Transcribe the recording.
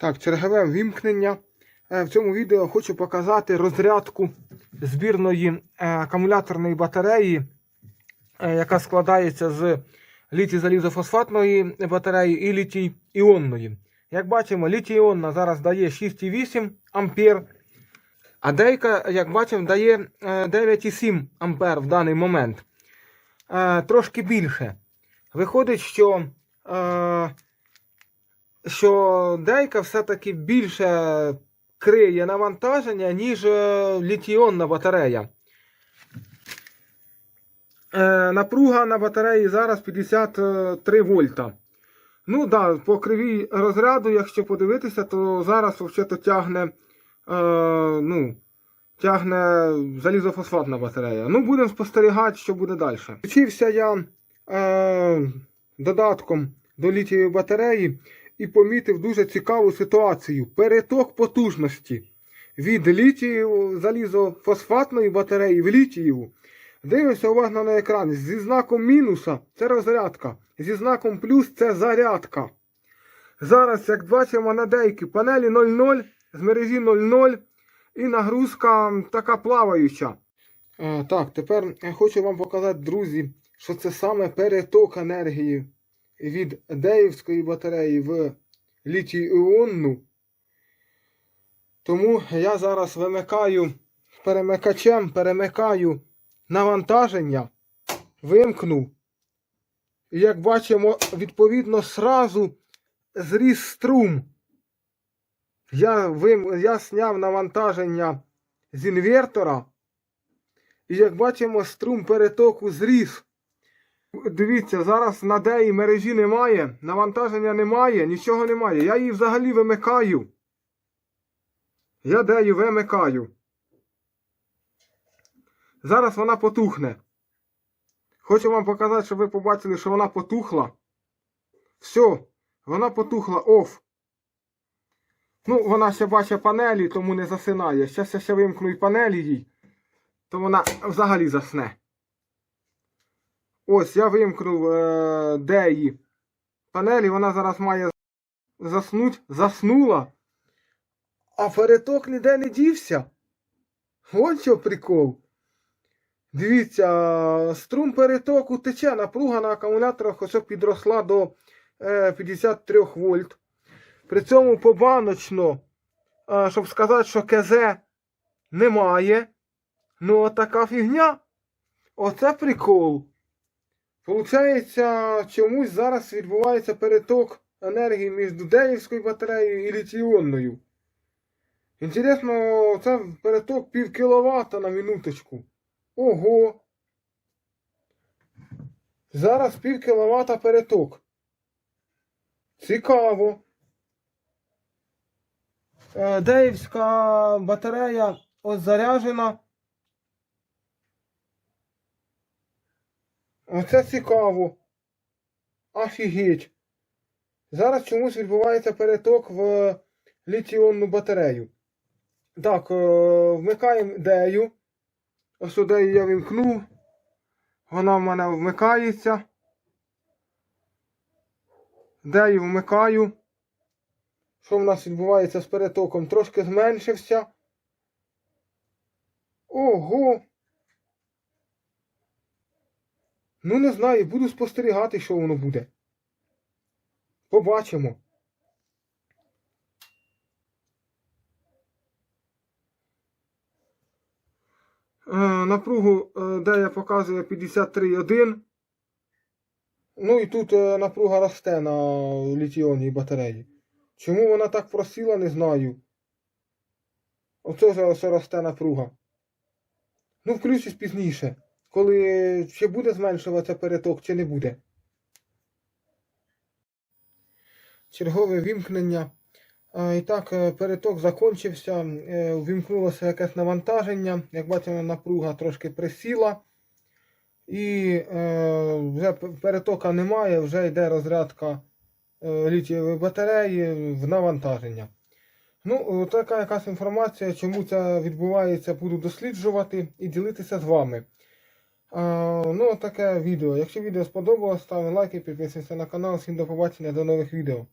Так, чергове вімкнення. Е, В цьому відео хочу показати розрядку збірної е, акумуляторної батареї, е, яка складається з літій залізофосфатної батареї і літій іонної. Як бачимо, літій іонна зараз дає 6,8 ампер, а деяка, як бачимо, дає е, 9,7 ампер в даний момент. Трошки більше. Виходить, що що дейка все-таки більше криє навантаження, ніж е, літіонна батарея. Е, напруга на батареї зараз 53 вольта. Ну да, по кривій розряду, якщо подивитися, то зараз взагалі тягне, е, ну, тягне залізофосфатна батарея. Ну, будемо спостерігати, що буде далі. Вчився я е, додатком до літієвої батареї і помітив дуже цікаву ситуацію. Переток потужності від літію залізофосфатної батареї в літієву. Дивимося уважно на екран. Зі знаком мінуса це розрядка. Зі знаком плюс це зарядка. Зараз, як бачимо на деякі панелі 0,0, з мережі 0,0 і нагрузка така плаваюча. Е, так, тепер я хочу вам показати, друзі, що це саме переток енергії від Деївської батареї в літій іонну. Тому я зараз вимикаю перемикачем, перемикаю навантаження, вимкну. І як бачимо, відповідно, сразу зріс струм. Я, вим... я зняв навантаження з інвертора. І як бачимо, струм перетоку зріс. Дивіться, зараз на деї мережі немає, навантаження немає, нічого немає. Я її взагалі вимикаю. Я дею вимикаю. Зараз вона потухне. Хочу вам показати, щоб ви побачили, що вона потухла. Все, вона потухла оф. Ну, вона ще бачить панелі, тому не засинає. Зараз я ще вимкну і панелі їй, то вона взагалі засне. Ось я вимкнув е, деї панелі, вона зараз має заснуть, заснула. А переток ніде не дівся. Ось що прикол. Дивіться, струм перетоку тече, напруга на акумуляторах хоча підросла до е, 53 вольт. При цьому побаночно, е, щоб сказати, що КЗ немає. Ну, отака фігня. Оце прикол. Получається, чомусь зараз відбувається переток енергії між Деївською батареєю і літіонною. Інтересно, це переток пів кіловата на минуточку. Ого. Зараз пів кіловата переток. Цікаво. Е, Деївська батарея ось Оце цікаво. Офігеть. Зараз чомусь відбувається переток в літіонну батарею. Так, е, вмикаємо дею. Ось дею я вимкнув. Вона в мене вмикається. Дею вмикаю. Що в нас відбувається з перетоком? Трошки зменшився. Ого! Ну, не знаю, буду спостерігати, що воно буде. Побачимо. Е, напругу, е, де я показую 53,1. Ну і тут е, напруга росте на літіонній батареї. Чому вона так просіла, не знаю. Оце зараз росте напруга. Ну, включусь пізніше коли чи буде зменшуватися переток, чи не буде. Чергове вімкнення. І так, е, переток закінчився, е, вімкнулося якесь навантаження. Як бачимо, напруга трошки присіла. І е, вже перетока немає, вже йде розрядка літієвої батареї в навантаження. Ну, така якась інформація, чому це відбувається, буду досліджувати і ділитися з вами. Ну, таке відео. Якщо відео сподобалось, ставте лайки, підписуйтесь на канал. Всім до побачення, до нових відео.